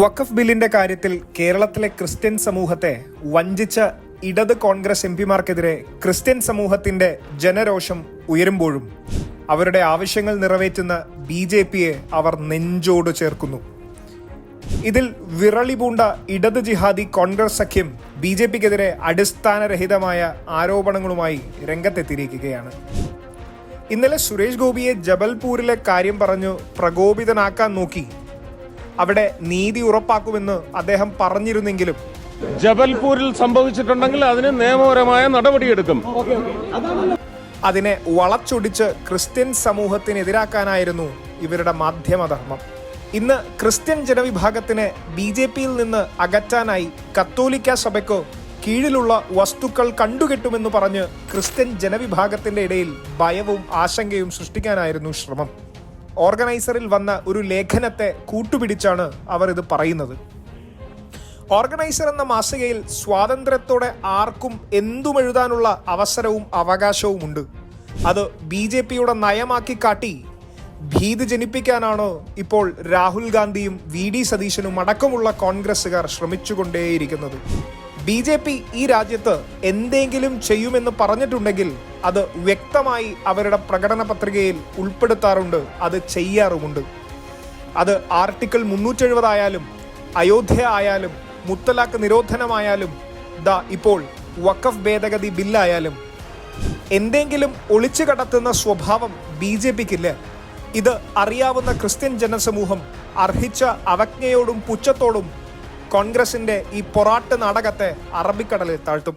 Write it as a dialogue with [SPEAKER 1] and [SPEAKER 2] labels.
[SPEAKER 1] വഖഫ് ബില്ലിന്റെ കാര്യത്തിൽ കേരളത്തിലെ ക്രിസ്ത്യൻ സമൂഹത്തെ വഞ്ചിച്ച ഇടത് കോൺഗ്രസ് എം പിമാർക്കെതിരെ ക്രിസ്ത്യൻ സമൂഹത്തിന്റെ ജനരോഷം ഉയരുമ്പോഴും അവരുടെ ആവശ്യങ്ങൾ നിറവേറ്റുന്ന ബി ജെ പിയെ അവർ നെഞ്ചോട് ചേർക്കുന്നു. ഇതിൽ വിറളി പൂണ്ട ഇടത് ജിഹാദി കോൺഗ്രസ് സഖ്യം ബി ജെ പിക്കെതിരെ അടിസ്ഥാനരഹിതമായ ആരോപണങ്ങളുമായി രംഗത്തെത്തിയിരിക്കുകയാണ്. ഇന്നലെ സുരേഷ് ഗോപിയെ ജബൽപൂരിലെ കാര്യം പറഞ്ഞു പ്രകോപിതനാക്കാൻ നോക്കി അവിടെ നീതി ഉറപ്പാക്കുമെന്ന് അദ്ദേഹം പറഞ്ഞിരുന്നെങ്കിലും.
[SPEAKER 2] ജബൽപൂരിൽ സംഭവിച്ചിട്ടുണ്ടെങ്കിൽ അതിന് നിയമപരമായ നടപടിയെടുക്കും.
[SPEAKER 1] അതിനെ വളച്ചൊടിച്ച് ക്രിസ്ത്യൻ സമൂഹത്തിനെതിരാക്കാനായിരുന്നു ഇവരുടെ മാധ്യമധർമ്മം. ഇന്ന് ക്രിസ്ത്യൻ ജനവിഭാഗത്തിന് ബി ജെ പിയിൽ നിന്ന് അകറ്റാനായി കത്തോലിക്ക സഭയ്ക്കോ കീഴിലുള്ള വസ്തുക്കൾ കണ്ടുകെട്ടുമെന്ന് പറഞ്ഞ് ക്രിസ്ത്യൻ ജനവിഭാഗത്തിന്റെ ഇടയിൽ ഭയവും ആശങ്കയും സൃഷ്ടിക്കാനായിരുന്നു ശ്രമം. ഓർഗനൈസറിൽ വന്ന ഒരു ലേഖനത്തെ കൂട്ടുപിടിച്ചാണ് അവർ ഇത് പറയുന്നത്. ഓർഗനൈസർ എന്ന മാസികയിൽ സ്വാതന്ത്ര്യത്തോടെ ആർക്കും എന്തും എഴുതാനുള്ള അവസരവും അവകാശവുമുണ്ട് അത് ബി ജെ പിയുടെ നയമാക്കി കാട്ടി ഭീതി ജനിപ്പിക്കാനാണ് ഇപ്പോൾ രാഹുൽ ഗാന്ധിയും വി ഡി സതീശനും അടക്കമുള്ള കോൺഗ്രസ്സുകാർ ശ്രമിച്ചുകൊണ്ടേയിരിക്കുന്നത്. ബി ജെ പി ഈ രാജ്യത്ത് എന്തെങ്കിലും ചെയ്യുമെന്ന് പറഞ്ഞിട്ടുണ്ടെങ്കിൽ അത് വ്യക്തമായി അവരുടെ പ്രകടന പത്രികയിൽ ഉൾപ്പെടുത്താറുണ്ട് അത് ചെയ്യാറുമുണ്ട്. അത് ആർട്ടിക്കിൾ മുന്നൂറ്റെഴുപതായാലും അയോധ്യ ആയാലും മുത്തലാഖ് നിരോധനമായാലും ദാ ഇപ്പോൾ വഖഫ് ഭേദഗതി ബില്ലായാലും എന്തെങ്കിലും ഒളിച്ചു കടത്തുന്ന സ്വഭാവം ബി ജെ പിക്കില്ല. ഇത് അറിയാവുന്ന ക്രിസ്ത്യൻ ജനസമൂഹം അർഹിച്ച അവജ്ഞയോടും പുച്ഛത്തോടും കോൺഗ്രസിന്റെ ഈ പൊറാട്ട് നാടകത്തെ അറബിക്കടലിൽ താഴ്ത്തും.